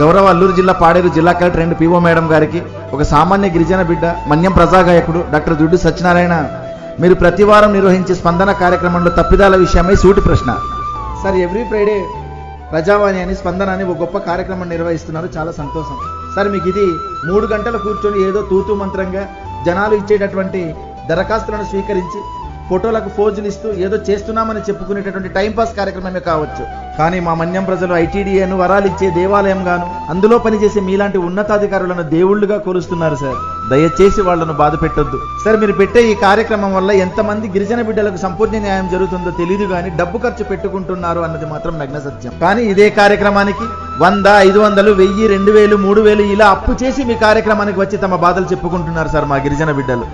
గౌరవ అల్లూరు జిల్లా పాడేరు జిల్లా కలెక్టర్ రెండు పిఓ మేడం గారికి ఒక సామాన్య గిరిజన బిడ్డ మన్యం ప్రజాగాయకుడు డాక్టర్ దుడ్డు సత్యనారాయణ. మీరు ప్రతి వారం నిర్వహించే స్పందన కార్యక్రమంలో తప్పిదాల విషయమై సూటి ప్రశ్న. సార్ ఎవ్రీ ఫ్రైడే ప్రజావాణి అని స్పందన అని ఒక గొప్ప కార్యక్రమం నిర్వహిస్తున్నారు. చాలా సంతోషం. సార్ మీకు ఇది మూడు గంటలు కూర్చొని ఏదో తూతు మంత్రంగా జనాలు ఇచ్చేటటువంటి దరఖాస్తులను స్వీకరించి ఫోటోలకు ఫోజులు ఇస్తూ ఏదో చేస్తున్నామని చెప్పుకునేటటువంటి టైంపాస్ కార్యక్రమమే కావచ్చు. కానీ మా మన్యం ప్రజలు ఐటీడీఏను వరాలిచ్చే దేవాలయం గాను అందులో పనిచేసే మీలాంటి ఉన్నతాధికారులను దేవుళ్ళుగా కొలుస్తున్నారు సార్. దయచేసి వాళ్ళను బాధ పెట్టొద్దు. సార్ మీరు పెట్టే ఈ కార్యక్రమం వల్ల ఎంతమంది గిరిజన బిడ్డలకు సంపూర్ణ న్యాయం జరుగుతుందో తెలియదు కానీ డబ్బు ఖర్చు పెట్టుకుంటున్నారు అన్నది మాత్రం నగ్న సత్యం. కానీ ఇదే కార్యక్రమానికి వంద ఐదు వందలు వెయ్యి రెండు వేలు మూడు వేలు ఇలా అప్పు చేసి మీ కార్యక్రమానికి వచ్చి తమ బాధలు చెప్పుకుంటున్నారు సార్ మా గిరిజన బిడ్డలు.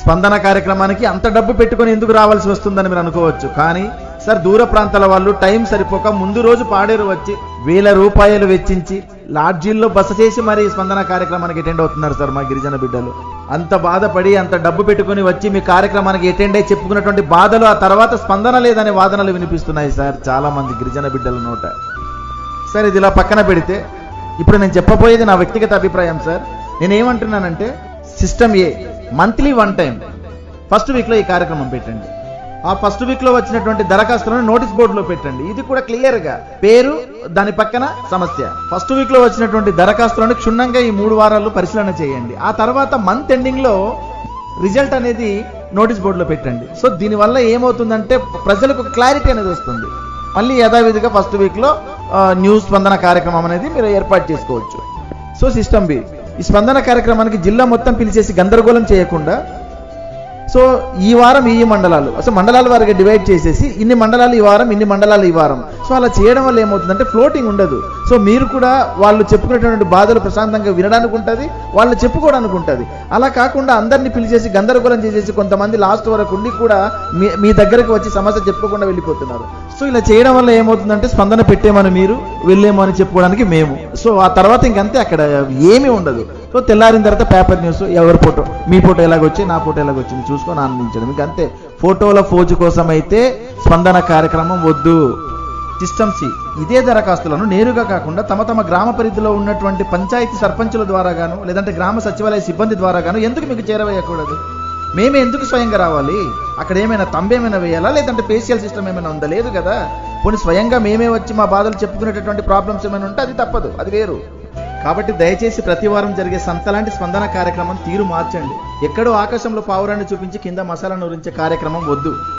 స్పందన కార్యక్రమానికి అంత డబ్బు పెట్టుకొని ఎందుకు రావాల్సి వస్తుందని మీరు అనుకోవచ్చు. కానీ సార్ దూర ప్రాంతాల వాళ్ళు టైం సరిపోక ముందు రోజు పాడేరు వచ్చి వేల రూపాయలు వెచ్చించి లాడ్జీల్లో బస చేసి మరి స్పందన కార్యక్రమానికి అటెండ్ అవుతున్నారు సార్ మా గిరిజన బిడ్డలు. అంత బాధపడి అంత డబ్బు పెట్టుకొని వచ్చి మీ కార్యక్రమానికి అటెండ్ అయి చెప్పుకున్నటువంటి బాధలు ఆ తర్వాత స్పందన లేదనే వాదనలు వినిపిస్తున్నాయి సార్ చాలా మంది గిరిజన బిడ్డల నోట. సార్ ఇది ఇలా పక్కన పెడితే ఇప్పుడు నేను చెప్పబోయేది నా వ్యక్తిగత అభిప్రాయం సార్. నేనేమంటున్నానంటే సిస్టమ్ ఏ. మంత్లీ వన్ టైం ఫస్ట్ వీక్లో ఈ కార్యక్రమం పెట్టండి. ఆ ఫస్ట్ వీక్లో వచ్చినటువంటి దరఖాస్తులను నోటీస్ బోర్డులో పెట్టండి. ఇది కూడా క్లియర్గా పేరు దాని పక్కన సమస్య. ఫస్ట్ వీక్లో వచ్చినటువంటి దరఖాస్తులను క్షుణ్ణంగా ఈ మూడు వారాల్లో పరిశీలన చేయండి. ఆ తర్వాత మంత్ ఎండింగ్లో రిజల్ట్ అనేది నోటీస్ బోర్డులో పెట్టండి. సో దీనివల్ల ఏమవుతుందంటే ప్రజలకు క్లారిటీ అనేది వస్తుంది. మళ్ళీ యథావిధిగా ఫస్ట్ వీక్లో న్యూస్ స్పందన కార్యక్రమం అనేది మీరు ఏర్పాటు చేసుకోవచ్చు. సో సిస్టమ్ బి ఈ స్పందన కార్యక్రమానికి జిల్లా మొత్తం పిలిచేసి గందరగోళం చేయకుండా సో ఈ వారం ఈ మండలాలు అసలు మండలాల వారిగా డివైడ్ చేసేసి ఇన్ని మండలాలు ఈ వారం ఇన్ని మండలాలు ఈ వారం. సో అలా చేయడం వల్ల ఏమవుతుందంటే ఫ్లోటింగ్ ఉండదు. సో మీరు కూడా వాళ్ళు చెప్పుకునేటువంటి బాధలు ప్రశాంతంగా వినడానికి ఉంటుంది వాళ్ళు చెప్పుకోవడానికి ఉంటుంది. అలా కాకుండా అందరినీ పిలిచేసి గందరగోళం చేసేసి కొంతమంది లాస్ట్ వరకు ఉండి కూడా మీ మీ దగ్గరకు వచ్చి సమస్య చెప్పుకోకుండా వెళ్ళిపోతున్నారు. సో ఇలా చేయడం వల్ల ఏమవుతుందంటే స్పందన పెట్టేమని మీరు వెళ్ళేమో అని చెప్పుకోవడానికి మేము. సో ఆ తర్వాత ఇంకంతే అక్కడ ఏమీ ఉండదు. సో తెల్లారిన తర్వాత పేపర్ న్యూస్ ఎవరి ఫోటో మీ ఫోటో ఎలాగొచ్చి నా ఫోటో ఎలాగొచ్చింది చూసుకొని ఆనందించడం. ఇంకంతే. ఫోటోల ఫోజు కోసం అయితే స్పందన కార్యక్రమం వద్దు. టిస్టంసి ఇదే దరఖాస్తులను నేరుగా కాకుండా తమ తమ గ్రామ పరిధిలో ఉన్నటువంటి పంచాయతీ సర్పంచుల ద్వారా గాను లేదంటే గ్రామ సచివాలయ సిబ్బంది ద్వారా గాను ఎందుకు మీకు చేరవేయకూడదు? మేమే ఎందుకు స్వయంగా రావాలి? అక్కడ ఏమైనా తంబేమైనా వేయాలా? లేదంటే ఫేషియల్ సిస్టమ్ ఏమైనా ఉందా? లేదు కదా. పోనీ స్వయంగా మేమే వచ్చి మా బాధలు చెప్పుకునేటటువంటి ప్రాబ్లమ్స్ ఏమైనా ఉంటే అది తప్పదు. అది వేరు. కాబట్టి దయచేసి ప్రతి వారం జరిగే సంతలాంటి స్పందన కార్యక్రమం తీరు మార్చండి. ఎక్కడో ఆకాశంలో పావురాన్ని చూపించి కింద మసాలా నూరించే కార్యక్రమం వద్దు.